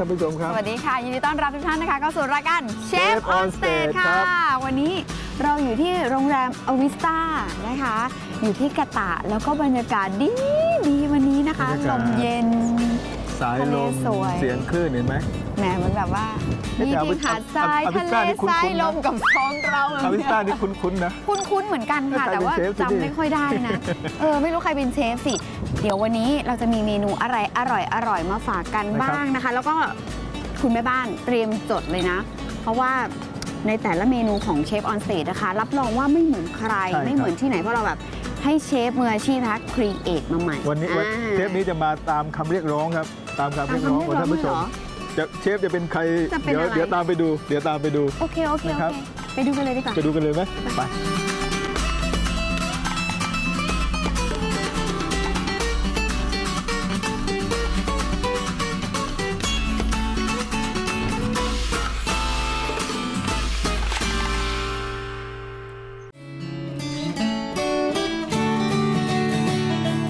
ท่านผู้ชมครับ สวัสดีค่ะ ยินดีต้อนรับทุกท่านนะคะเข้าสู่รายการเชฟ Chef ออน on สเต Stage ค่ะ ครับวันนี้เราอยู่ที่โรงแรมอวิสตานะคะ อยู่ที่กะตะแล้วก็บรรยากาศดีดีวันนี้นะคะบรรยากาลศ มเย็น สายลมทะเลสวย เสียงคลื่นเห็นไหมแหมเหมือนแบบว่า เอ๊ะมีแต่ที่หาดทรายอวิทะสเลต้านี่คุ้นๆทรายนะลมกับท้องเราแบบอาวิสเนี้ยตานี่คุ้นๆนะ คุ้นๆเหมือนกันค่ะใครเป็นแต่ว่าเชฟที่นี่จำไม่ค่อยได้นะ เออ ไม่รู้ใครเป็นเชฟสิ เดี๋ยววันนี้เราจะมีเมนูอะไรอร่อยอร่อยมาฝากกันบ้างนะคะ แล้วก็คุณแม่บ้านเตรียมจดเลยนะ เพราะว่าในแต่ละเมนูของเชฟออนสเตจนะคะ รับรองว่าไม่เหมือนใครใช่ครับไม่เหมือนที่ไหนเพราะเราแบบให้เชฟมืออาชีพนะคะครีเอทมาใหม่ วันนี้วันอ่าเทปนี้จะมาตามคำเรียกร้องครับ ตามคำเรียกร้องของท่านผู้ชม ตามคำเรียกร้องจะเชฟจะเป็นใครจะเป็นเดี๋ยวอะไร เดี๋ยวตามไปดู เดี๋ยวตามไปดู โอเค โอเค โอนะครับ เค ไปดูกันเลยดีกว่า ไปดูกันเลยไหมไป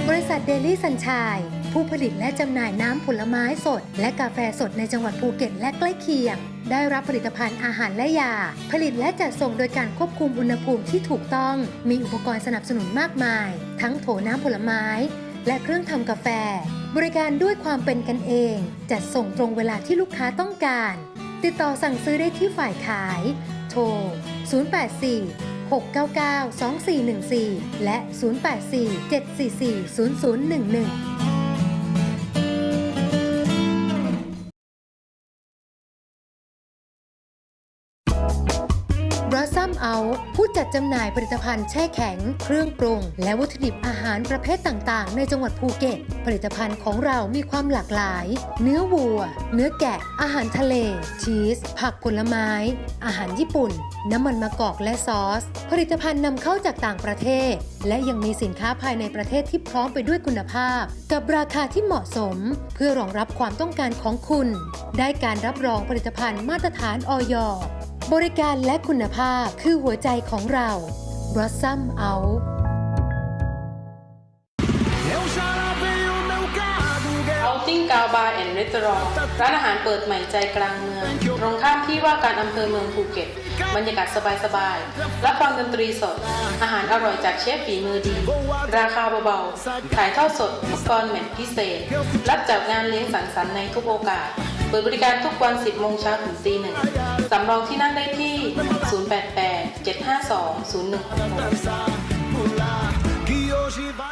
บริษัทเดลี่สัญชัย ผู้ผลิตและจำหน่ายน้ำผลไม้สด และกาแฟสดในจังหวัดภูเก็ตและใกล้เคียง ได้รับผลิตภัณฑ์อาหารและยา ผลิตและจัดส่งโดยการควบคุมอุณหภูมิที่ถูกต้อง มีอุปกรณ์สนับสนุนมากมาย ทั้งโถน้ำผลไม้ และเครื่องทำกาแฟ บริการด้วยความเป็นกันเอง จัดส่งตรงเวลาที่ลูกค้าต้องการ ติดต่อสั่งซื้อได้ที่ฝ่ายขาย โทร 084 699 2414 และ 084 744 0011 o ซัมเอาผู้จัดจำหน่ายผลิตภัณฑ์แช่แข็ง เครื่องปรุง และวัตถุดิบอาหารประเภทต่างๆ ในจังหวัดภูเก็ต ผลิตภัณฑ์ของเรามีความหลากหลาย เนื้อวัว เนื้อแกะ อาหารทะเล ชีส ผักผลไม้ อาหารญี่ปุ่น น้ำมันมะกอกและซอส ผลิตภัณฑ์นำเข้าจากต่างประเทศ และยังมีสินค้าภายในประเทศที่พร้อมไปด้วยคุณภาพ กับราคาที่เหมาะสม เพื่อรองรับความต้องการของคุณ ได้การรับรองผลิตภัณฑ์มาตรฐานออย บริการและคุณภาพคือหัวใจของเรา Blossom Out Eu já lavei o meu carro, เอาติ้งกาวบาร์แอนด์รีสอร์ทร้านอาหารเปิดใหม่ใจกลางเมือง ตรงข้ามที่ว่าการอำเภอเมืองภูเก็ต บรรยากาศสบายๆรับฟังดนตรีสด อาหารอร่อยจากเชฟฝีมือดี ราคาเบาๆถ่ายทอดสดอุปกรณ์แมทพิเศษ รับจัดงานเลี้ยงสังสรรค์ในทุกโอกาส เปิดบริการทุกวัน 10 โมงเช้าถึงตีหนึ่งสำรองที่นั่งได้ที่ 088 752 0166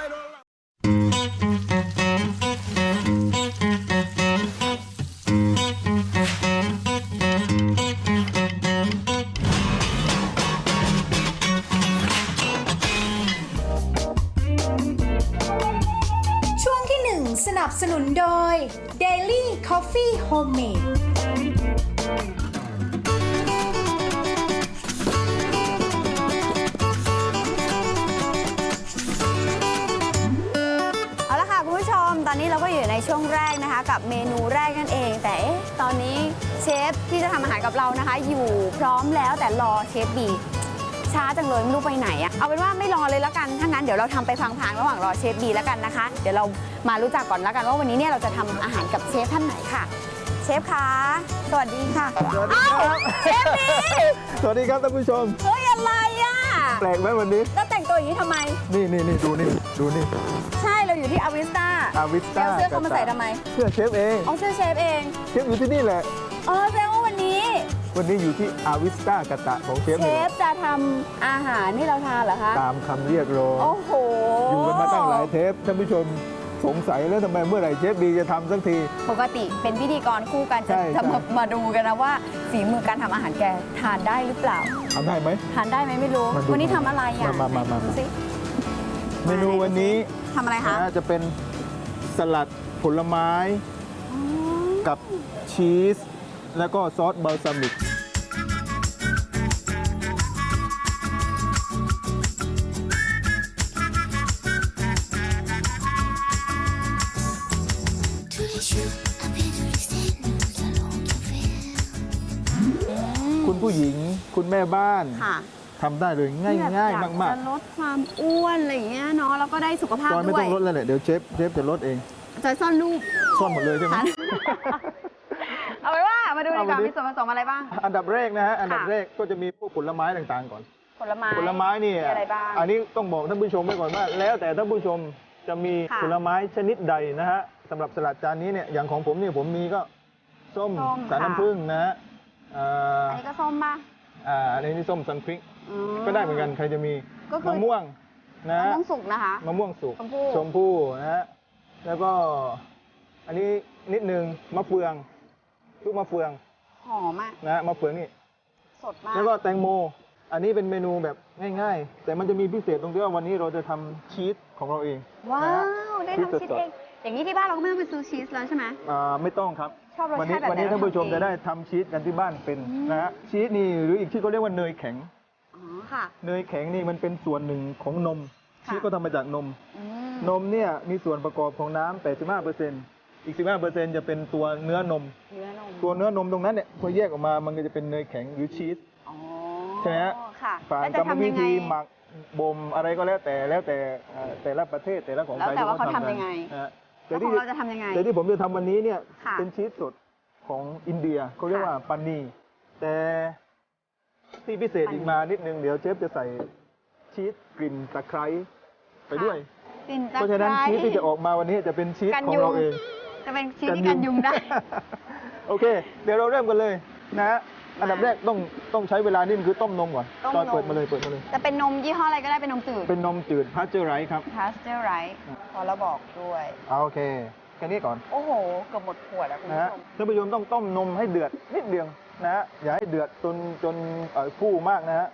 พร้อมแล้วแต่รอเชฟบี ช้าจังเลยไม่รู้ไปไหนอะเอาเป็นว่าไม่รอเลยแล้วกันถ้างั้นเดี๋ยวเราทำไปพลางๆระหว่างรอเชฟบีแล้วกันนะคะ เดี๋ยวเรามารู้จักก่อนแล้วกันว่าวันนี้เนี่ยเราจะทำอาหารกับเชฟท่านไหนค่ะ เชฟคะสวัสดีค่ะสวัสดีครับเชฟบีสวัสดีครับท่านผู้ชมเฮ้ยอะไรอะแปลกไหมวันนี้แล้วแต่งตัวอย่างนี้ทำไม นี่นี่นี่ดูนี่ดูนี่ใช่เราอยู่ที่อวิสตาอาวิสตาแล้วเสื้อเขามาใส่ทำไมเสื้อเชฟเองเอาเสื้อเชฟเองเชฟอยู่ที่นี่แหละอ๋อแสดง ว่าวันนี้วันนี้อยู่ที่อาวิสตากะตะของเชฟเชนี่แหละฟจะทำอาหารให้เราทานเหรอคะ ตามคำเรียกร้องโอ้โหอยู่กันมาตั้งหลายเทปท่านผู้ชมสงสัยแล้วทำไมเมื่อไหร่เชฟบีจะทำสักที ปกติเป็นพิธีกรคู่กันใช่จะใช่จะมามาดูกันนะว่าฝีมือการทำอาหารแกทานได้หรือเปล่า ทำได้ไหม ทานได้ไหมไม่รู้ มาดูวันนี้ทำอะไรอะมามามาดูสิเมนูวันนี้ทำอะไรคะนะจะเป็นสลัดผลไม้อ๋อกับชีส แล้วก็ซอสบัลซามิก Tous les jours, à pied de lycée, nous allons tout faire. คุณผู้หญิงคุณแม่บ้านค่ะทำได้เลยง่ายแบบง่ายอมาก จะลดความอ้วนอะไรอย่างเงี้ยเนาะแล้วก็ได้สุขภาพๆตอนไม่ด้วต้อยงลดแล้วแหละเดี๋ยวเชฟเชฟจะลดเอง จอยซ่อนรูป ซ่อนหมดเลยใช่ไหม ค่ะเอาไว้ว่า มาดูดีกว่าเอามาดิมีส่วนผสมอะไรบ้าง อันดับแรกนะฮะ อันดับค่ะแรกก็จะมีพวกผลไม้ต่างๆก่อน ผลไม้ผลไม้นี่มีอะไรบ้าง อันนี้ต้องบอกท่านผู้ชมไว้ก่อนว่า แล้วแต่ท่านผู้ชมจะมีค่ะผลไม้ชนิดใดนะฮะสำหรับสลัดจานนี้เนี่ย อย่างของผมเนี่ยผมมีก็ส้มส้มสายค่ะน้ำผึ้งนะฮะอ่าอันนี้ก็ส้มป่ะอ่าอันนี้ส้มซันพริกอืมก็ได้เหมือนกันใครจะมีก็คือมะม่วงนะมะฮะม่วงสุกนะคะมะม่วงสุกชมพู่ชมพู่นะฮะแล้วก็อันนี้นิดนึงมะเฟือง ลูกมะเฟืองหอมอะนะฮะมะเฟืองนี่ สดมาก แล้วก็แตงโม อันนี้เป็นเมนูแบบง่ายๆ แต่มันจะมีพิเศษตรงที่ว่าวันนี้เราจะทำชีสของเราเองว้านะฮะ ว ได้ชีสทำชีสสดเอง อย่างนี้ที่บ้านเราก็ไม่ต้องไปซื้อชีสแล้วใช่ไหมๆอ่าไม่ต้องครับ ชอบรสวันี้ชาติแบบไหนวันี้ท่านผู้ชมเราทำเองจะได้ทำชีสกันที่บ้านเป็นอืม นะฮะ ชีสนี่หรืออีกที่เขาเรียกว่าเนยแข็ง อ๋อค่ะ เนยแข็งนี่มันเป็นส่วนหนึ่งของนม ค่ะ ชีสก็ทำมาจากนม อืมนมเนี่ยมีส่วนประกอบของน้ำ 85% อีก 15%จะเป็นตัวเนื้อนม เนื้อนมตัวเนื้อนมตรงนั้นเนี่ยพอแยกออกมามันก็จะเป็นเนยแข็งหรือชีส อ๋อใช่ไหมฮะ ค่ะผ่านแล้วกจะรรมทำวิยังไง ธีหมักบ่มอะไรก็แล้วแต่แล้วแต่เอ่อแต่ละประเทศแต่ละของแล้วใครแต่ที่ว่าเขาทำกันทำยังไง นะฮะแล้วของเราจะทำยังไง แต่ที่ผมจะทำวันนี้เนี่ยค่ะ เป็นชีสสดของอินเดียเขาเรียกค่ะว่าปานี แต่ที่พิเศษปานีอีกมานิดนึงเดี๋ยวเชฟจะใส่ชีสกลิ่นตะไคร้ไปด้วย กลิ่นตเพราะฉะนั้นไคชีสที่จะออกมาวันนี้จะเป็นชีสกันของยุงเราเอง จะเป็นชีสที่กันยุงได้ โอเค เดี๋ยวเราเริ่มกันเลยนะฮะอันดับแรกต้องต้องใช้เวลานิดนึงคือต้มนมก่อนต้มตอนนมเปิดมาเลยเปิดมาเลย จะเป็นนมยี่ห้ออะไรก็ได้เป็นนมจืดเป็นนมจืดพาสเจอร์ไรครับ พาสเจอร์ไรท์พอเราบอกด้วย เอาโอเค แค่นี้ก่อนโอ้โห เกือบหมดขวดแล้วคุณนะผู้ฮะชม ท่านผู้ชมต้องต้มนมให้เดือดนิดเดียวนะฮะอย่าให้เดือดจนจนเอ่อฟู่มากนะฮะ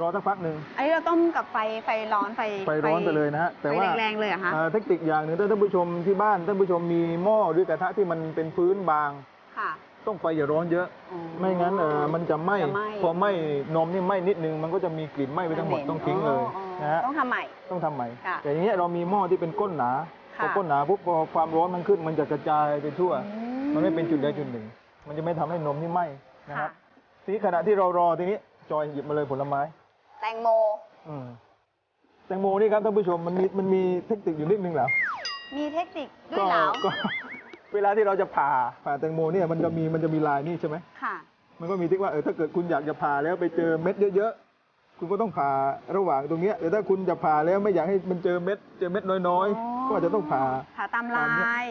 รอสักพักหนึ่งอันนี้เราต้มกับไฟไฟร้อนไฟไฟร้อนไปเลยนะฮะแต่ว่าไฟแรงๆเลยเหรอะคะอ่าเทคนิคอย่างหนึ่งถ้าท่านผู้ชมที่บ้านท่านผู้ชมมีหม้อหรือกระทะที่มันเป็นพื้นบาง ค่ะ ต้องไฟอย่าร้อนเยอะ อ๋อไม่งั้นเออมันจะไหม้จะไหม้ พอไหม้นมนี่ไหม้นิดนึงมันก็จะมีกลิ่นไหม้ไปทั้งหมดต้องทิ้งเลยอ๋อนะฮะต้องทำใหม่ ต้องทำใหม่ค่ะแต่อย่างเงี้ยเรามีหม้อที่เป็นก้นหนาพค่ะ อก้นหนาปุ๊บพอความร้อนมันขึ้นมันจะกระจายไปทั่วอืมมันไม่เป็นจุดใดจุดหนึ่ง มันจะไม่ทำให้นมนี่ไหม้นะคค่ะ รับทีนี้ขณะที่เรารอทีนี้จอยหยิบมาเลยผลไม้แตงโม อืมแตงโมนี่ครับท่านผู้ชมมันมีมันมีเทคนิคอยู่นิดนึงเหรอมีเทคนิคด้วยเหรอก็ เวลาที่เราจะผ่าผ่าแตงโมเนี่ยมันจะมีมันจะมีลายนี่ใช่ไหมค่ะ มันก็มีที่ว่าเออถ้าเกิดคุณอยากจะผ่าแล้วไปเจอเม็ดเยอะๆคุณก็ต้องผ่าระหว่างตรงเนี้ยแต่ถ้าคุณจะผ่าแล้วไม่อยากให้มันเจอเม็ดเจอเม็ดน้อยๆก็อาจจะต้องผ่า ผ่าตามลาย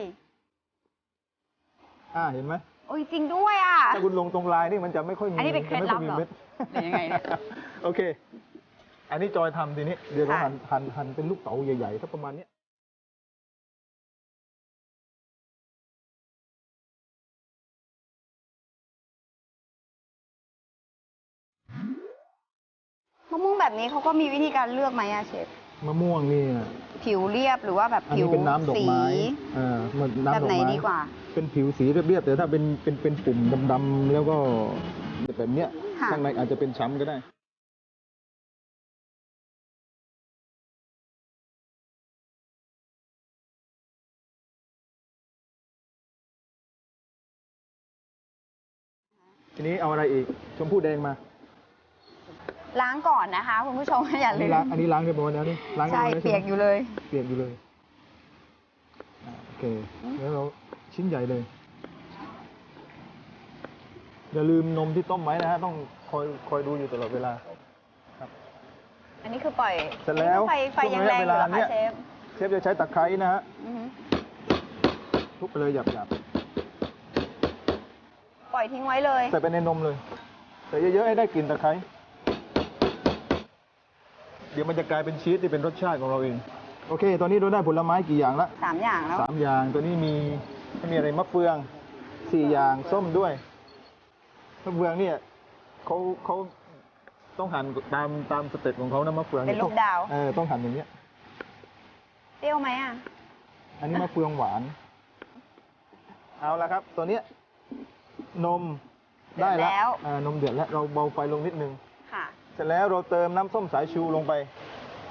อ่าเห็นไหม โอ้ยจริงด้วยอะ ถ้าคุณลงตรงลายนี่มันจะไม่ค่อยมีอันนี้เป็นเคล็ดลับเหรอจะไม่ค่อยมีเม็ดหรือยังไงเนี่ย โอเค อันนี้จอยทำทีนี้ เดี๋ยวเราค่ะหั่นหั่นหั่นเป็นลูกเต๋าใหญ่ๆถ้าประมาณเนี้ยมะม่วงแบบนี้เขาก็มีวิธีการเลือกไหมอะเชฟ มะม่วงนี่ผิวเรียบหรือว่าแบบอันผินี้วเป็นน้ำดอกสี ไม้อ่ามันน้ำแบบดอกไหนไม้ดีกว่า เป็นผิวสีเรียบๆแต่ถ้าเป็นเป็นเป็นปุ่มดำๆแล้วก็แบบเนี้ยค่ะ ข้างในอาจจะเป็นช้ำก็ได้ ทีนี้เอาอะไรอีกชมพู่แดงมา ล้างก่อนนะคะคุณผู้ชม อย่าอันลืนี้มล้างอันนี้ล้างเรียบร้อยแล้วนี่ล้างเรียบใช่ร้อยแล้วเปียกใช่ไหมอยู่เลย เปียกอยู่เลยอ่าโอเคแล้วเราชิ้นใหญ่เลย อย่าลืมนมที่ต้มไว้นะฮะต้องคอยคอยดูอยู่ตลอดเวลา อันนี้คือปล่อยเสร็จแล้วอันนี้ไฟไฟยังแรงอยู่เหรอช่วงระยะเวลาเนี้คะย เชฟเชฟจะใช้ตะไคร้นะฮะอือหือทุบไปเลยหยับปล่อยทิ้งไว้เลย ๆใส่ไปในนมเลยใส่เยอะๆให้ได้กลิ่นตะไคร้ เดี๋ยวมันจะกลายเป็นชีสที่เป็นรสชาติของเราเอง โอเค ตอนนี้เราได้ผลไม้กี่อย่างละสามอย่างแล้ว สามอย่าง ตัวนี้มีมีอะไรมะเฟืองสี่อย่างส้มด้วยมะเฟืองเนี่ยเขาเขาต้องหั่นตามตามสเต็ปของเขานะมะเฟืองเป็นลูกดาว เออต้องหั่นอย่างเนี้ย เปรี้ยวไหมอะ อันนี้มะเฟืองหวาน เอาละครับ ตัวเนี้ยนมได้เดือดแล้แล้ววอ่านมเดือดแล้ว เราเบาไฟลงนิดนึงค่ะ เสร็จแล้วเราเติมน้ำส้มสายชูลงไป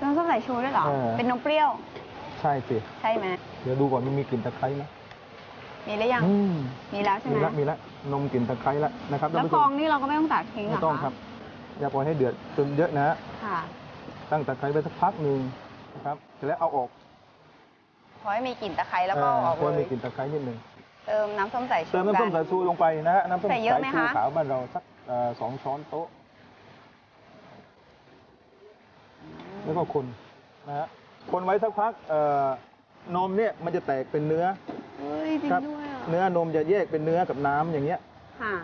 น้ำส้มสายชูด้วยเหรอ เออ เป็นนมเปรี้ยว ใช่สิใช่ไหมเดี๋ยวดูก่อนมันมีกลิ่นตะไคร้ไหมมีหรือยัง อืมมีแล้วใช่ไหมีมละมีละนมกลิ่นตะไคร้ละนะครับท่าแล้นวผู้ฟชองมนี่เราก็ไม่ต้องตักทิ้งเหรไม่อต้องคะครับอย่าปล่อยให้เดือดจนเยอะนะค่ะ ตั้งตะไคร้ไว้สักพักหนึ่งนะครับเสร็จแล้วเอาออกพอให้มีกลิ่นตะไคร้แล้วก็อ่าออกควรเลมีย กลิ่นตะไคร้นิดหนึ่ง เติมน้ำส้มสายชูเติมน้ำส้มกั สายชูลงไปนะฮะน้ำส้มใส่เยอะสายไหมชูคะ ขาวบ้านเราสักเอ่อสองช้อนโต๊ะ แล้วก็คนนะฮะคนไว้สักพักเอ่อนมเนี่ยมันจะแตกเป็นเนื้อ เฮ้ยจริงครับ ด้วยอะเนื้อนมจะแยกเป็นเนื้อกับน้ำอย่างเงี้ยค่ะ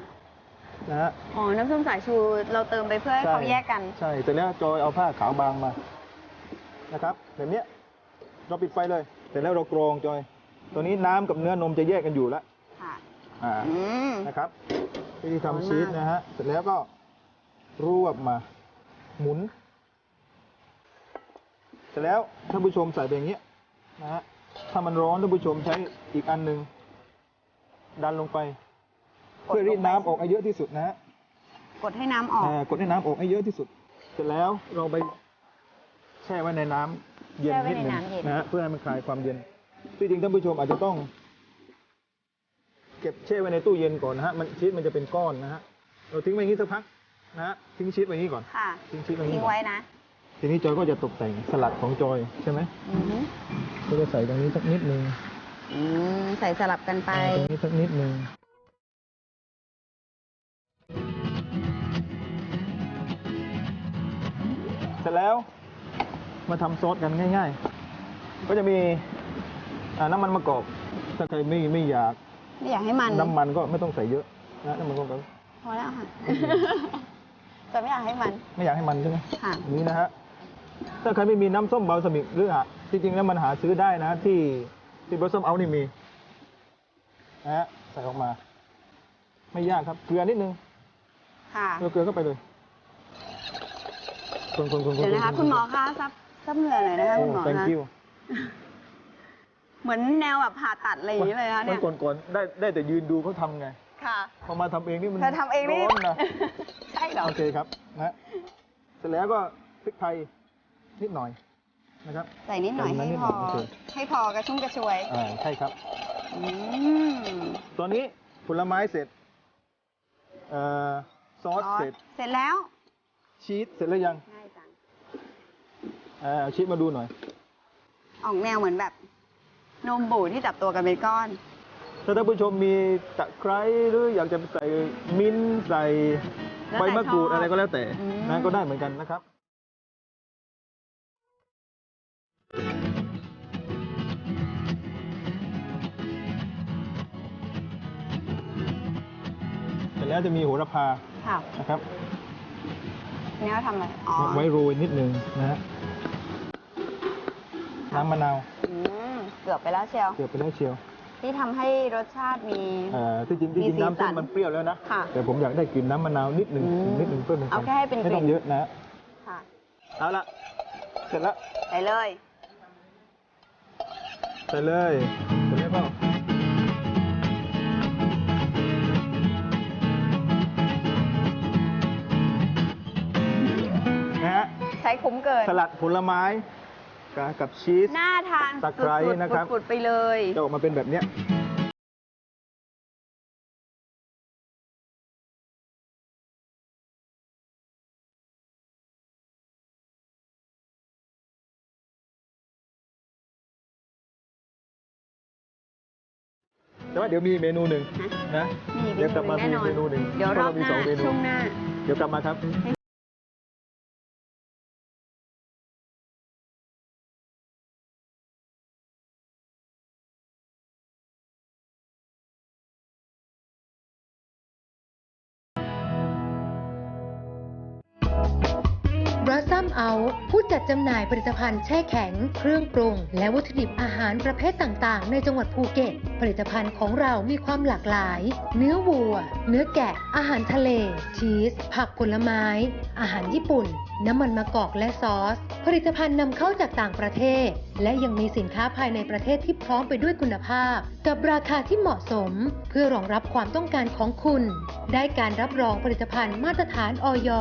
นะฮะอ๋อ น้ำส้มสายชูเราเติมไปเพื่อให้เขาแยกกัน ใช่เสร็จแล้วจอยเอาผ้าขาวบางมานะครับแบบเนี้ยเราปิดไฟเลยเสร็จแล้วเรากรองจอย ตัวนี้น้ำกับเนื้อนมจะแยกกันอยู่แล้วค่ะ อ่าอืม นะครับวิธีร้อนมากทำชีสนะฮะเสร็จแล้วก็รวบมา หมุน เสร็จแล้วท่านผู้ชมใส่ไปอย่างเงี้ยนะฮะถ้ามันร้อนท่านผู้ชมใช้อีกอันหนึ่งดันลงไป เพื่อรีดน้ำออกให้เยอะที่สุดนะฮะกดให้น้ำออก อ่ากดให้น้ำออกให้เยอะที่สุด เสร็จแล้วเราไปแช่ไว้ในน้ำเย็นแช่ไว้นิดหนึ่งในน้ำเย็น นะฮะเพื่อให้มันคลายความเย็นที่จริงท่านผู้ชมอาจจะต้อง เก็บแช่ไว้ในตู้เย็นก่อนนะฮะมันชีสมันจะเป็นก้อนนะฮะเราทิ้งไว้อย่างนี้สักพักนะฮะทิ้งชีสไว้อย่างนี้ก่อน ค่ะทิ้งชีสไว้อย่างทิ้นี้งก่อน ไว้นะ ทีนี้จอยก็จะตกแต่งสลัดของจอยใช่ไหมอือหือก็จะใส่ตรงนี้สักนิดนึงอืมใส่สลับกันไป ตรงนี้สักนิดนึงเสร็จแล้วมาทำซอสกันง่าย ๆ ก็จะมีอ่าน้ำมันมะกอกถ้าใครไม่ไม่อยากไม่อยากให้มันน้ำมันก็ไม่ต้องใส่เยอะนะน้ำมันก็ พอแล้วค่ะ จะไม่อยากให้มัน ไม่อยากให้มันใช่ไหมค่ะ อันนี้นะฮะ ถ้าใครไม่มีน้ำส้มบาลซามิกหรือหาจริงๆแล้วมันหาซื้อได้นะ ที่ที่บาลซัมเอานี่มีนะฮะใส่ออกมา ไม่ยากครับเกลือนิดนึงค่ะเกลือเกลือเข้าไปเลยคนคนคนเดี๋ยวนะคะคุณหมอคะซับซับเหงื่อหน่อยนะคะโอ้คุณหมอ thank คะ you เหมือนแนวแบบผ่าตัดอะไรอย่างนี้เลยนะคะมัเนี่นยก่อนๆได้ได้แต่ยืนดูเขาทำไง ค่ะพอมาทำเองนี่มันเธอทำเองนี่ร้อนนะใช่เหรอ โอเคครับนะเสร็จแล้วก็พริกไทย นิดหน่อยนะครับ ใส่นิดหน่อยใส่ให้นิดพหน่ออยโอเคให้พอกระชุ่มกระชวย อ่าใช่ครับ อืมตัวนี้ผลไม้เสร็จเอ่อซอสเสร็จเสร็จแล้ว ชีสเสร็จแล้วยังง่ายจัง เอ่าเอาชีสมาดูหน่อย ออกแนวเหมือนแบบ นมบูดที่จับตัวกันเป็นก้อน ถ้าท่านผู้ชมมีตะไคร้หรืออยากจะใส่มิ้นท์ใส่แล้วใบแต่มะกรูดชอบอะไรก็แล้วแต่อืม นะก็ได้เหมือนกันนะครับ เสร็จแล้วจะมีโหระพาค่ะนะครับนี่เราทำอะไร อ๋อไว้โรยนิดนึงนะฮะน้ำมะนาวอืมเกือบไปแล้วเชียว เกือบไปแล้วเชียวที่ทำให้รสชาติมี เอ่อที่จริงที่จริงมีสีน้ำส้สัมนมันเปรี้ยวแล้วนะค่ะแต่ผมอยากได้กลิ่นน้ำมะนาวนิดหนึ่งอืมนิดหนึ่งเพิ่มเป็นเอาแค่ให้เป็นไม่ต้อกลิ่งนเยอะนะฮะค่ะ เอาละเสร็จแล้วใส่เลย ใส่เลยเสร็จแล้วก็นะฮะใช้คุ้มเกิน สลัดผลไม้กับกับชีส น่าทานตะไคร้สุดๆนะครับปุดๆไปเลย จะออกมาเป็นแบบเนี้ย แต่ว่าเดี๋ยวมีเมนูหนึ่งนะมีเดี๋ยวกลับมาแน่มีนอนเมนูหนึ่งเดี๋ยวรอบหน้าพะเมีสงเมนูช่วงหน้า เดี๋ยวกลับมาครับบ จำหน่ายผลิตภัณฑ์แช่แข็ง เครื่องปรุง และวัตถุดิบอาหารประเภทต่างๆ ในจังหวัดภูเก็ต ผลิตภัณฑ์ของเรามีความหลากหลาย เนื้อวัว เนื้อแกะ อาหารทะเล ชีส ผักผลไม้ อาหารญี่ปุ่น น้ำมันมะกอกและซอส ผลิตภัณฑ์นำเข้าจากต่างประเทศ และยังมีสินค้าภายในประเทศที่พร้อมไปด้วยคุณภาพ กับราคาที่เหมาะสม เพื่อรองรับความต้องการของคุณ ได้การรับรองผลิตภัณฑ์มาตรฐานออย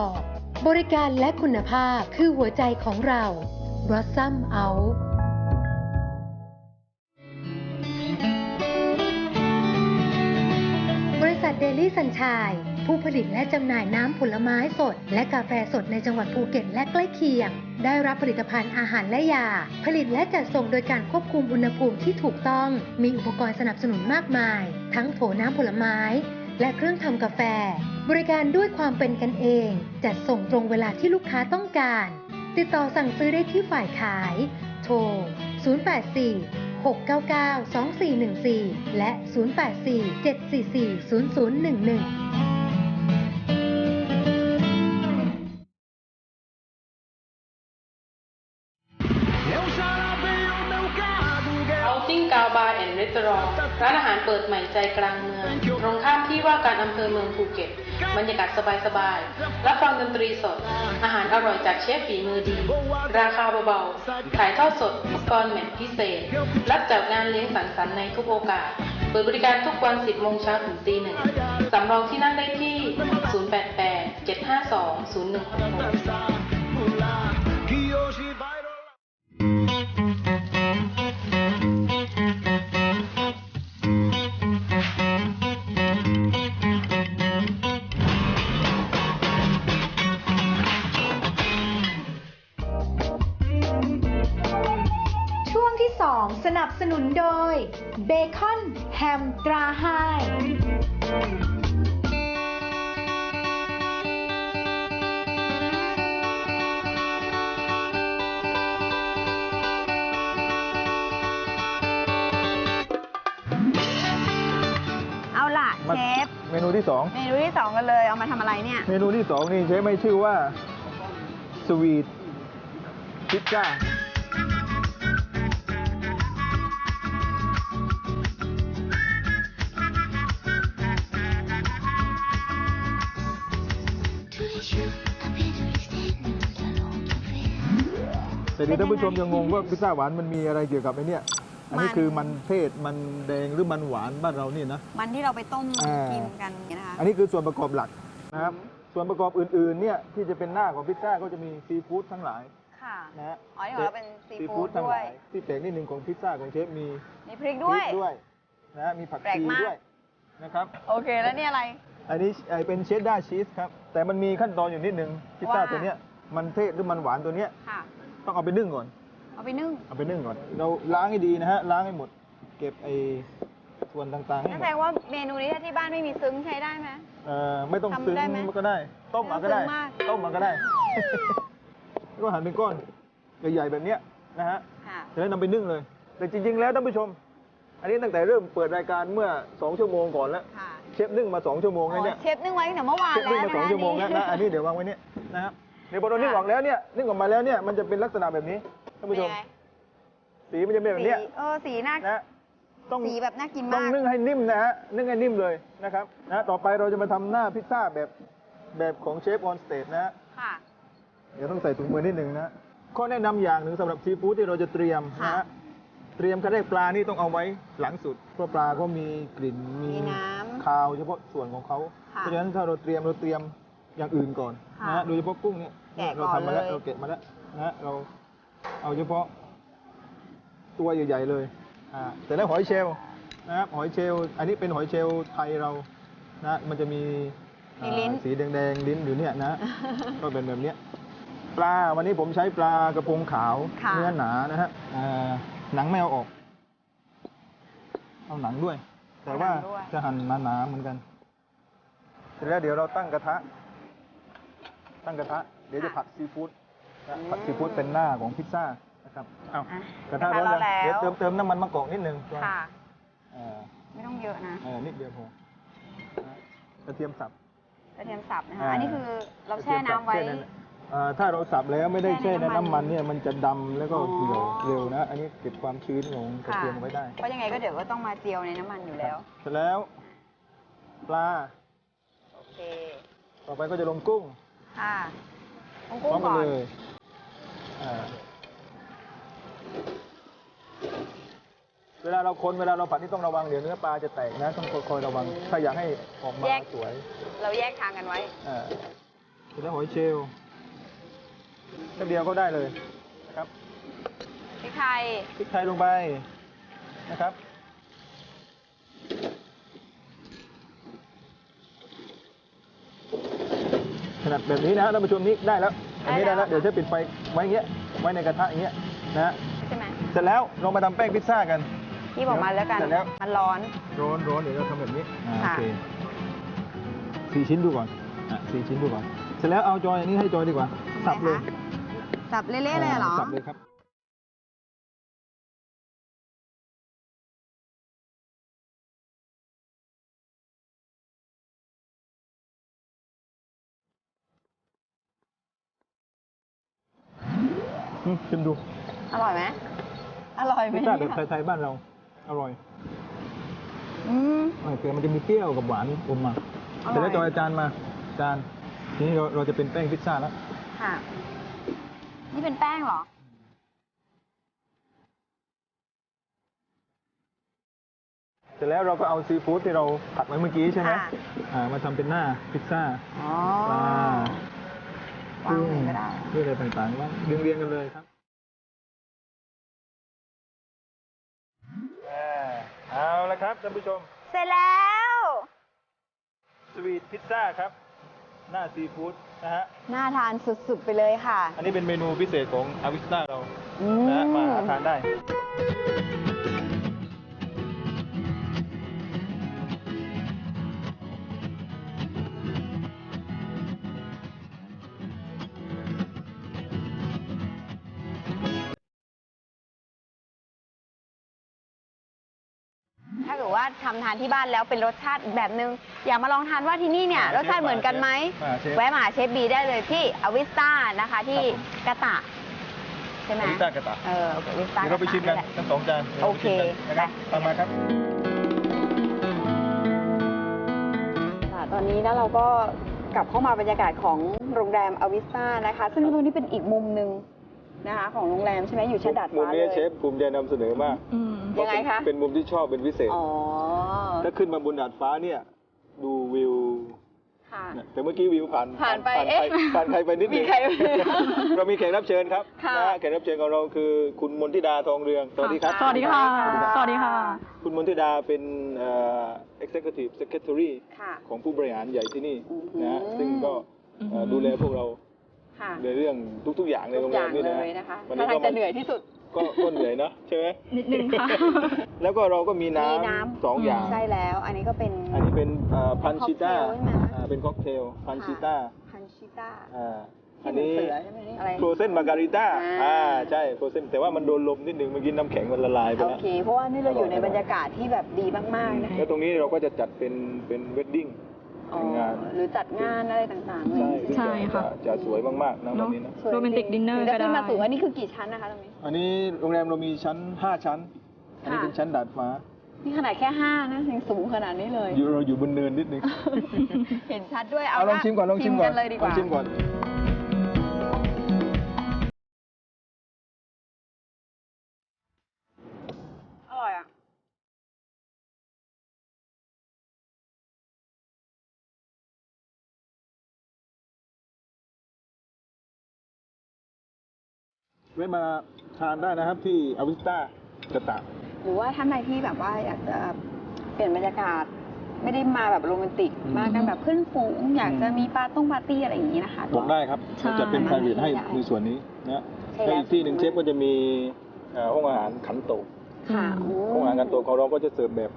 บริการและคุณภาพคือหัวใจของเรา b r o s s o m Out บริษัทเดลี่สัญชัยผู้ผลิตและจำหน่ายน้ำผลไม้สด และกาแฟสดในจังหวัดภูเก็ตและใกล้เคียง ได้รับผลิตภัณฑ์อาหารและยา ผลิตและจัดส่งโดยการควบคุมอุณหภูมิที่ถูกต้อง มีอุปกรณ์สนับสนุนมากมาย ทั้งโถน้ำผลไม้ และเครื่องทำกาแฟ บริการด้วยความเป็นกันเอง จัดส่งตรงเวลาที่ลูกค้าต้องการ ติดต่อสั่งซื้อได้ที่ฝ่ายขาย โทร 084 699 2414 และ 084 744 0011าวบาร์แอนด์รีสอร์ทร้านอาหารเปิดใหม่ใจกลางเมือง ตรงข้ามที่ว่าการอำเภอเมืองภูเก็ต บรรยากาศสบายๆรับฟังดนตรีสด อาหารอร่อยจากเชฟฝีมือดี ราคาเบาๆ ถ่ายทอดสดอุปกรณ์แมทพิเศษ รับจัดงานเลี้ยงสังสรรค์ในทุกโอกาส เปิดบริการทุกวัน 10 โมงเช้าถึงตีหนึ่งสำรองที่นั่งได้ที่ 088 752 0166 2 สนับสนุนโดยเบคอนแฮมตราไฮเอาล่ะมาเชฟ เมนูที่สองเมนูที่สองกันเลย เอามาทำอะไรเนี่ย เมนูที่สองนี่เชฟไม่ชื่อว่าสวีทพิซซ่า เดี๋ยวท่านผู้ชมยังงงว่าพิซซ่าหวานมันมีอะไรเกี่ยวกับไอ้เนี่ยอันนี้มันคือมันเทศมันแดงหรือมันหวานบ้านเรานี่นะ มันที่เราไปต้มอ่ากิกินกันเนี่ยนะคะอันนี้คือส่วนประกอบหลักนะครับ ส่วนประกอบอื่นๆเนี่ยที่จะเป็นหน้าของพิซซ่าก็จะมีซีฟู้ดทั้งหลายค่ะนะฮะอ๋อนี่ของเราเป็นซีฟู้ดทั้งด้หวลายยที่แปลกนิดหนึ่งของพิซซ่าของเชฟมีมีพริกด้วยพริกด้วยนะฮะมีผักแปลกชีมากด้วยนะครับโอเคแล้วนี่อะไร อันนี้ไอ้เป็นเชดดาร์ชีสครับแต่มันมีขั้นตอนอยู่นิดนึงพิซซ่าว่าตัวเนี้ยมันเทศหรือมันหวานตัวเนี้ยค่ะ ต้องเอาไปนึ่งก่อน เอาไปนึ่งเอาไปนึ่งก่อน เราล้างให้ดีนะฮะ ล้างให้หมด เก็บไอ้ส่วนต่างๆให้นั่นหมแสดดงว่าเมนูนี้ถ้าที่บ้านไม่มีซึ้งใช้ได้ไหม เอ่อไม่ต้องทำซึ้งได้ไหมก็ได้ ต้มมาก็ได้ ไม่ต้องซึ้งมาก ต้มมาก็ได้ก็หั่นเป็นก้อนใหญ่ๆแบบเนี้ยนะฮะ ค่ะ จะได้นำไปนึ่งเลย แต่จริง ๆ แล้วท่านผู้ชม อันนี้ตั้งแต่เริ่มเปิดรายการเมื่อ 2 ชั่วโมงก่อนแล้ว ค่ะเชฟนึ่งมา 2 ชั่วโมงอ๋แล้วอเนี่ยเชฟนึ่งไว้ตั้งแต่เมื่อวานเชฟแล้วนึ่งมาสองชั่วโมงแล้วนะ อันนี้เดี๋ยววางไว้เนี่ยนะครับ เดี๋ยวพอเรานึ่งออกแล้วเนี่ยนึ่งออกมาแล้วเนี่ยมันจะเป็นลักษณะแบบนี้ท่านผู้ชมเป็นไงสีมันจะเป็นแบบสีเนี้ยเออสีน่านะต้องสีแบบน่ากินต้อมางก นึ่งให้นิ่มนะฮะนึ่งให้นิ่มเลยนะครับนะต่อไปเราจะมาทำหน้าพิซซ่าแบบแบบของเชฟออนสเตจนะฮะ ค่ะ เดี๋ยวต้องใส่ถุงมือนิดหนึ่งนะข้อแนะนำอย่างหนึ่งสำหรับซีฟู้ดที่เราจะเตรียมนะค่ะ ฮะเตรียมขั้นแรกปลานี่ต้องเอาไว้หลังสุด เพราะปลาก็มีกลิ่นมีมีน้ำคาวเฉพาะส่วนของเขา ค่ะ เพราะฉะนั้นถ้าเราเตรียมเราเตรียม อย่างอื่นก่อนค่ะนะฮะโดยเฉพาะกุ้งเนี่ยแกะเราก่อนทำมาแล้วเลย เราเก็บมาแล้วนะฮะเราเอาเฉพาะตัวใหญ่ๆเลยอ่าแต่แล้วหอยเชลล์นะครับหอยเชลล์อันนี้เป็นหอยเชลล์ไทยเรานะมันจะมีมีลิ้น อ่าสีแดงๆลิ้นอยู่เนี่ยนะก็เป็นแบบเนี้ยปลาวันนี้ผมใช้ปลากระพงขาวค่ะ เนื้อหนานะฮะอ่าหนังไม่เอาออก เอาหนังด้วย แต่ว่าเอาหนังด้วย จะหั่นหนาๆเหมือนกัน เสร็จแล้วเดี๋ยวเราตั้งกระทะ ตั้งกระทะ เดี๋ยวจะผัดซีฟู้ดนะผัดซีฟู้ดเป็นหน้าของพิซซ่านะครับเอาอะกระทะร้อนกระทะร้อนยังเดี๋ยวแล้วเติมเติมน้ำมันมะกอกนิดนึงค่ะเออไม่ต้องเยอะนะเออนิดเดียวพอนะกระเทียมสับ กระเทียมสับนะคะ อ่า อันนี้คือเราแช่น้ำไว้แช่อ่าถ้าเราสับแล้วไม่ได้แช่แช่ในในน้ำมันน้ำมันเนี่ยมันจะดำแล้วก็อ๋อเหี่ยวเร็วนะ อันนี้เก็บความชื้นของกระค่ะเทียมไว้ได้เพราะยังไงก็เดี๋ยวก็ต้องมาเจียวในน้ำมันอยู่แล้ว เสร็จแล้วปลาโอเค ต่อไปก็จะลงกุ้ง ค่ะต้องพกุ้ร้องมกัก่นอนเลยอ่าเวลาเราคนเวลาเราผัดนี่ต้องระวังเดี๋ยวเนื้อปลาจะแตกนะต้องคอยระวัง ถ้าอยากให้ออกมาแยก สวยเราแยกทางกันไว้ อ่าเสร็จแล้วหอยเชลล์แค่เดียวก็ได้เลยนะครับพริกไทย พริกไทยลงไปนะครับ นาดแบบนี้นะฮะท่านผู้ชมนี่ได้แล้วอันนี้ได้ได้แล้แล้ววเดี๋ยวจะปิดไฟไว้อย่างเงี้ยไว้ในกระทะอย่างเงี้ยนะฮะใช่ไหมเสร็จแล้วเรามาทำแป้งพิซซ่ากันพี่บอกมาแล้วกัน เสร็จแล้ว มันร้อน ร้อนร้อนเดี๋ยวเราทำแบบนี้อ่าโอค่ะ เคสี่ชิ้นดูก่อนอะสี่ชิ้นดูก่อน เสร็จแล้วเอาจอยอันนี้ให้จอยดีกว่าสับเลย สับเละๆเลยเหรอ สับเลยครับ ชิมดูอร่อยไหมอร่อยไหมพิซซ่าแบบเนี่ยไทยๆบ้านเรา อร่อย อืมโอเคมันจะมีเปรี้ยวกับหวานอมมาอร่อยเสร็จแล้วจอยอาจารย์มาจานทีนี้เราเราจะเป็นแป้งพิซซ่าแล้วค่ะ นี่เป็นแป้งเหรอ เสร็จแล้วเราก็เอาซีฟู้ดที่เราผัดไว้เมื่อกี้ใช่ไหมค่ะ อ่ามาทำเป็นหน้าพิซซ่าอ๋อปลาวางไหนก็ได้ ด้วยอะไรต่างๆว่าเรียงเรียงๆกันเลยครับ เอาละครับท่านผู้ชม เสร็จแล้ว สวีทพิซซ่าครับ หน้าซีฟู้ดนะฮะ น่าทานสุดๆไปเลยค่ะ อันนี้เป็นเมนูพิเศษของอาวิสต้าเราอืนะฮะมาหาทานได้ ว่าทำทานที่บ้านแล้วเป็นรสชาติแบบนึง อยากมาลองทานว่าที่นี่เนี่ยมารสชาติเหมือนกันไหมมาเชฟ แวะมาหาเชฟบีได้เลยที่อวิสตานะคะที่ครับผมกะตะใช่ไหมอาวิสต้ากระตะเอออวิสตาเดี๋ยวเราไปชิมกันแหละ ทั้งสองจานดี๋ยวโอราไปเคชิมกันนะครับไป ตามมาครับ ค่ะตอนนี้นะเราก็กลับเข้ามาบรรยากาศของโรงแรมอวิสตานะคะ ซึ่งตรงนี้เป็นอีกมุมหนึ่ง นะคะของโรงแรมใช่ไหมอยู่ชั้นดาดมุมฟ้านี้เลยเชฟภูมิใจนำเสนอมากยังไงคะ เป็นมุมที่ชอบเป็นพิเศษ อ๋อถ้าขึ้นมาบนดาดฟ้าเนี่ยดูวิวค่ะ เนี่ยแต่เมื่อกี้วิวผ่านผ่านไปผ่านเอ๊ะใครผ่านใครไปนิดนึมีงใครเรามีแขกรับเชิญครับค่ะนะฮะแขกรับเชิญของเราคือคุณมนทิดาทองเรืองสวัสดีครับ สวัสดีค่ะ สวัสดีค่ะ คุณมนทิดาเป็นเอ่อ executive secretary ค่ะ ของผู้บริหารใหญ่ที่นี่อือหือนะฮะซึ่งก็เอ่อดูแลพวกเรา ค่ะในเรื่องทุกๆอย่างในโรทุงกแรอย่ามงนี่เลนะยนะคะวันถ้านี้ทางก็จะเหนื่อยที่สุด ก็ก็เหนื่อยเนาะใช่ไหมนิดนึงค่ะ แล้วก็เราก็มีน้มีน้ำำสองอย่าง ใช่แล้ว อันนี้ก็เป็น อันนี้เป็นพันชิต้าค็อกเทลใช่ไหมเป็นค็อกเทลพันชิต้าพันชิต้าอ่าที่อันเหมือนนี้เสือใช่ไหมอะไร โฟรเซนมาการิต้าอ่า อ่าใช่โฟรเซนแต่ว่ามันโดนลมนิดนึงเมื่อกี้น้ำแข็งมันละลายไปโอแล้ว เค เพราะว่านี่เราอยู่ในบรรยากาศที่แบบดีมากๆนะคะ แล้วตรงนี้เราก็จะจัดเป็นเป็นเวดดิ้ง อ๋อเป็นงานหรือจัดงานอะไรต่างๆเลย ใช่ซึ่งใช่จะค่ะจะจะสวยมากๆนะวันนี้นะสวยโรแมนติกจง dinner ถึงจะก็ได้ ขึ้นมาสูงอันนี้คือกี่ชั้นนะคะตรงนี้ อันนี้โรงแรมเรามีชั้น 5 ชั้น อันนี้ค่ะเป็นชั้นดาดฟ้า นี่ขนาดแค่ห้านะยังสูงขนาดนี้เลยอยู่เราอยู่บนเนินนิดนึง เห็นชัดด้วย เอาเอาลองชิมก่อนลองชิมก่อนเลยดีกว่าลองชิมก่อน ไว้มาทานได้นะครับที่อวิสตากระตะ หรือว่าท่านใดที่แบบว่าอยากจะเปลี่ยนบรรยากาศ ไม่ได้มาแบบโรแมนติก อืม มากันแบบเพื่อนฝูง อยากจะมีปาร์ต้งปาร์ตี้อะไรอย่างนี้นะคะ บอกได้ครับใช่ เราจะเป็น private ให้ได้ในส่วนนี้นะใช่แล้ว แล้วอีกที่หนึ่งเชฟก็จะมีเอ่อห้องอาหารขันโตกค่ะห้องอาหารขันโตกของเราก็จะเสิร์ฟแบบ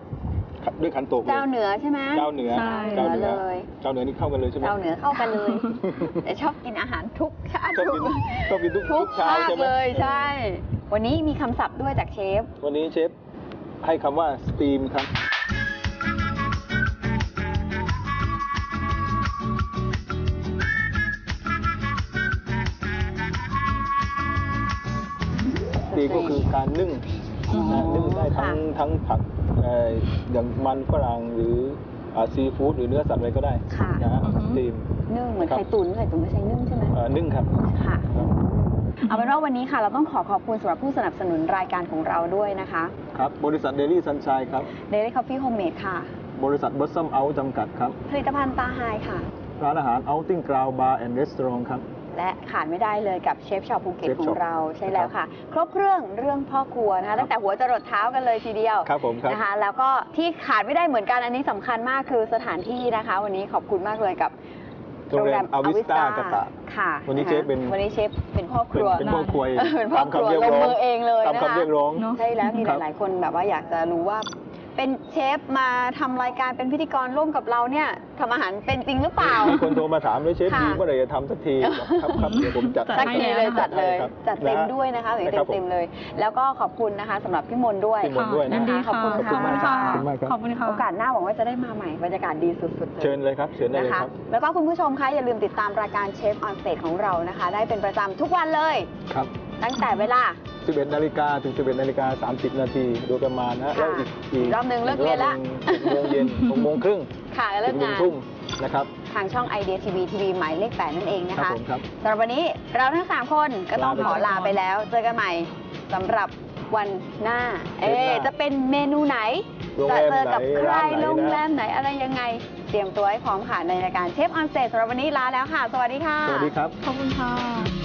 ด้วยขันโตกลยเจ้าเหนือใช่ไหม เจ้าเหนือใช่ เจ้าเหนือเลย เจ้าเหนือนี่เข้ากันเลยใช่ไหมเจ้าเหนือเข้ากันเลย แต่ชอบกินอาหารทุกชาติชอบกินชอบกินทุกทุทุกกเช้าภาคใช่ไหมเลยใช่ วันนี้มีคำศัพท์ด้วยจากเชฟ วันนี้เชฟให้คำว่าสตีมครับ สตีมก็คือการนึ่ง นะนึ่งได้ทั้งทั้งผักเอ่ออย่างมันฝรั่งหรือซีฟู้ดหรือเนื้อสัตว์อะไรก็ได้ค่ะนะฮะอือฮึสตีม นึ่งเหมือนครับ ไข่ตุ๋นไข่ตุ๋นไม่ใช่นึ่งใช่ไหมเอ่อนึ่งครับ ค่ะครับเอาเป็นว่าวันนี้ค่ะ เราต้องขอขอบคุณสำหรับผู้สนับสนุนรายการของเราด้วยนะคะ ครับ บริษัทเดลี่ซันชัยครับ Daily Coffee Homemade ค่ะ บริษัทบัสซัมเอาจำกัดครับ ผลิตภัณฑ์ตาไฮค่ะ ร้านอาหาร Outing Ground Bar and Restaurant ครับ และขาดไม่ได้เลยกับเชฟช็อปภูเก็ต Chef ขอ Shop งเราใช่แล้วค่ะ ครบเครื่องเรื่องพ่อครัวนะคะตั้งแต่หัวจรดเท้ากันเลยทีเดียวครับผมครับนะคะแล้วก็ที่ขาดไม่ได้เหมือนกันอันนี้สำคัญมากคือสถานที่นะคะ วันนี้ขอบคุณมากเลยกับโรงแรม Avista กะตะค่ะวันนี้ะคะเชฟเป็นวันนี้เชฟเป็นพ่อครัวเป็นพ่อครัวเออเป็นพ่อครัวตามคำเรียกลงร้องมือเองเลยตามนะคะคำเรียกร้องใช่แล้วมีครับหลายๆคนแบบว่าอยากจะรู้ว่า เป็นเชฟมาทำรายการเป็นพิธีกรร่วมกับเราเนี่ยทำอาหารเป็นจริงหรือเปล่า มีคนโทรมาถามเลยเชฟค่ะ ดีเมื่อไหร่จะทำสักทีบอกครับครับเดี๋ยวผมจัดจัดให้ ทีเลยจัดเลย ครับจัดเต็มนะฮะ ด้วยนะคะอย่างนะครับผมเต็มๆเลย แล้วก็ขอบคุณนะคะสำหรับพี่มนต์ด้วย พี่มนต์ด้วยนะยินดีขอบคุณขอบคุณมากครัค่ะบขอบคุณมากครับ ขอบคุณค่ะ โอกาสหน้าหวังว่าจะได้มาใหม่บรรยากาศดีสุดๆเลย เชิญเลยครับ เชิญได้นะเลยคะครับ แล้วก็คุณผู้ชมคะอย่าลืมติดตามรายการเชฟออนสเตจของเรานะคะ ได้เป็นประจำทุกวันเลย ครับ ตั้งแต่เวลา 11นาฬิกาถึง 11นาฬิกา30 นาทีโดยประมาณนะฮะค่ะแล้วอีกอีกรอบหนึ่งเลิกเรียนละหกโมงเย็นหกโมงครึ่งค่ะเลิถึกงหนึ่งางนทุ่มนะครับ ทางช่องไอเดียทีวีทีวีหมายเลขแปดนั่นเองนะครัคะบผมครับสำหรับวันนี้เราทั้ง 3 คนก็ต้องลาไปขอลาไปแล้ว เจอกันใหม่สำหรับวันหน้า เอ๊ะจะเป็นเมนูไหน โรงจะแรมเจอกับไหนใครร้านไหนโรงแรนะมไหนอะไรยังไง เตรียมตัวให้พร้อมค่ะในรายการเชฟออนสเตจสำหรับวันนี้ลาแล้วค่ะ สวัสดีค่ะ สวัสดีครับ ขอบคุณค่ะ